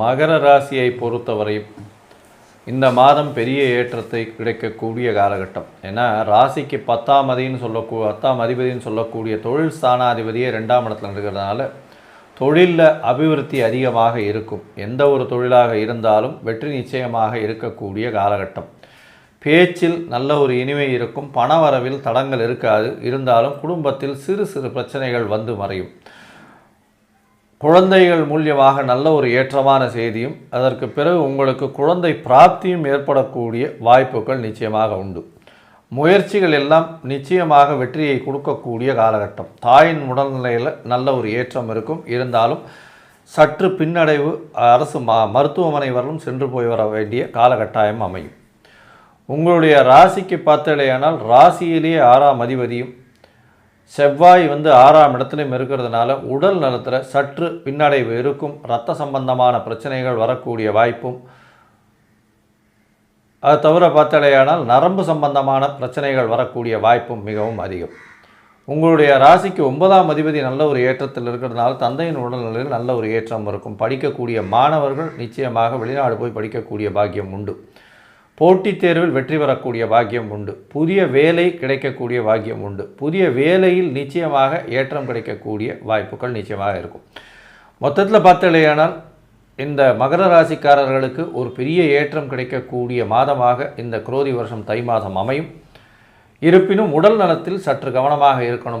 மகர ராசியை பொறுத்தவரை இந்த மாதம் பெரிய ஏற்றத்தை கிடைக்கக்கூடிய காலகட்டம். ஏன்னா ராசிக்கு பத்தாம் அதின்னு சொல்லக்கூ பத்தாம் அதிபதினு சொல்லக்கூடிய தொழில் ஸ்தானாதிபதியே ரெண்டாம் இடத்துல இருக்கிறதுனால தொழிலில் அபிவிருத்தி அதிகமாக இருக்கும். எந்த ஒரு தொழிலாக இருந்தாலும் வெற்றி நிச்சயமாக இருக்கக்கூடிய காலகட்டம். பேச்சில் நல்ல ஒரு இனிமை இருக்கும். பணவரவில் தடங்கள் இருக்காது. இருந்தாலும் குடும்பத்தில் சிறு சிறு பிரச்சனைகள் வந்து மறையும். குழந்தைகள் மூலியமாக நல்ல ஒரு ஏற்றமான செய்தியும் அதற்கு பிறகு உங்களுக்கு குழந்தை பிராப்தியும் ஏற்படக்கூடிய வாய்ப்புகள் நிச்சயமாக உண்டு. முயற்சிகள் எல்லாம் நிச்சயமாக வெற்றியை கொடுக்கக்கூடிய காலகட்டம். தாயின் உடல்நிலையில் நல்ல ஒரு ஏற்றம் இருக்கும். இருந்தாலும் சற்று பின்னடைவு அரசு ம மருத்துவமனை வரலும் சென்று போய் வர வேண்டிய காலகட்டாயம் அமையும். உங்களுடைய ராசிக்கு பார்த்தலையானால் ராசியிலேயே ஆறாம் அதிபதியும் செவ்வாய் வந்து ஆறாம் இடத்துலையும் இருக்கிறதுனால உடல் நலத்தில் சற்று பின்னடைவு இருக்கும். இரத்த சம்பந்தமான பிரச்சனைகள் வரக்கூடிய வாய்ப்பும் அது தவிர பார்த்தாலேயானால் நரம்பு சம்பந்தமான பிரச்சனைகள் வரக்கூடிய வாய்ப்பும் மிகவும் அதிகம். உங்களுடைய ராசிக்கு ஒன்பதாம் அதிபதி நல்ல ஒரு ஏற்றத்தில் இருக்கிறதுனால தந்தையின் உடல்நிலையில் நல்ல ஒரு ஏற்றம் இருக்கும். படிக்கக்கூடிய மாணவர்கள் நிச்சயமாக வெளிநாடு போய் படிக்கக்கூடிய பாக்கியம் உண்டு. போட்டித் தேர்வில் வெற்றி பெறக்கூடிய பாக்கியம் உண்டு. புதிய வேலை கிடைக்கக்கூடிய பாக்கியம் உண்டு. புதிய வேலையில் நிச்சயமாக ஏற்றம் கிடைக்கக்கூடிய வாய்ப்புகள் நிச்சயமாக இருக்கும். மொத்தத்தில் பார்த்தலையானால் இந்த மகர ராசிக்காரர்களுக்கு ஒரு பெரிய ஏற்றம் கிடைக்கக்கூடிய மாதமாக இந்த குரோதி வருஷம் தை மாதம் அமையும். இருப்பினும் உடல் நலத்தில் சற்று கவனமாக இருக்கணும்.